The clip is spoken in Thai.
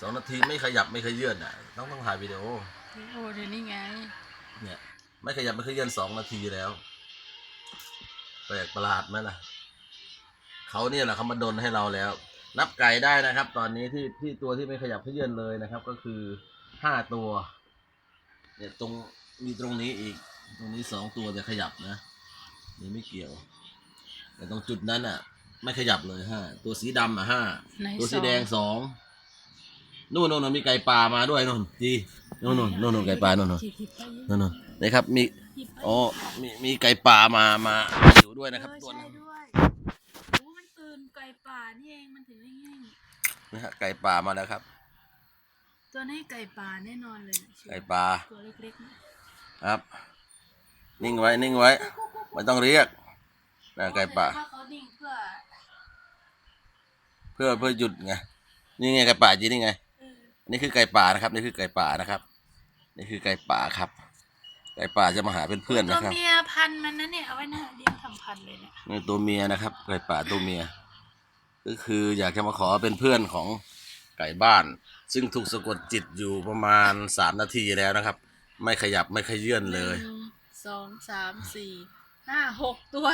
สองนาทีไม่ขยับไม่ขยื่นอะ ต้องต้องถ่ายวิดีโอโอ้เดี๋ยวนี้ไง เนี่ย ไม่ขยับไม่ขยื่นสองนาทีแล้วแปลกประหลาดไหมล่ะเขาเนี่ยแหละเขามาดนให้เราแล้ว นับไก่ได้นะครับ ตอนนี้ที่ที่ตัวที่ไม่ขยับขยื่นเลยนะครับ ก็คือห้าตัว เนี่ยตรงมีตรงนี้อีก ตรงนี้สองตัวแต่ขยับนะนี่ไม่เกี่ยว แต่ตรงจุดนั้นอะ ไม่ขยับเลยห้าตัวสีดำอะห้าไหนตัวสีสองแดงสอง นู่นนู่นนู่นมีไก่ป่ามาด้วยนู่นจีนู่นนู่นนู่นนู่นไก่ป่านู่นนู่นหยิบหยิบไปนู่นนู่นนะครับมีหยิบไปอ๋อมีมีไก่ป่ามามาอยู่ด้วยนะครับเออตัวใช่นั้นด้วยโอ้มันตื่นไก่ป่านี่เองมันถึงได้แง่งนะฮะไก่ป่ามาแล้วครับ ตัวนี้ไก่ป่าแน่นอนเลยนะไก่ป่าตัวเล็กๆนะครับ นิ่งไว้นิ่งไว้ไม่ต้องเรียกนะไก่ป่าถ้าเขาดิ่งเพื่อเพื่อเพื่อหยุดไงนี่ไงไก่ป่าจีนี่ไงเออ นี่คือไก่ป่านะครับ นี่คือไก่ป่านะครับ นี่คือไก่ป่าครับ ไก่ป่าจะมาหาเพื่อนๆตัวนะครับเมียพันธุ์มันนะเนี่ยเอาไว้นะเลี้ยงทำพันธุ์เลยเนี่ยนี่ตัวเมียนะครับ ไก่ป่าตัวเมีย ก็คืออยากจะมาขอเป็นเพื่อนของไก่บ้าน ซึ่งถูกสะกดจิตอยู่ประมาณสามนาทีแล้วนะครับ ไม่ขยับไม่ขยื่นเลยหนึ่งสองสามสี่ห้าหกตัว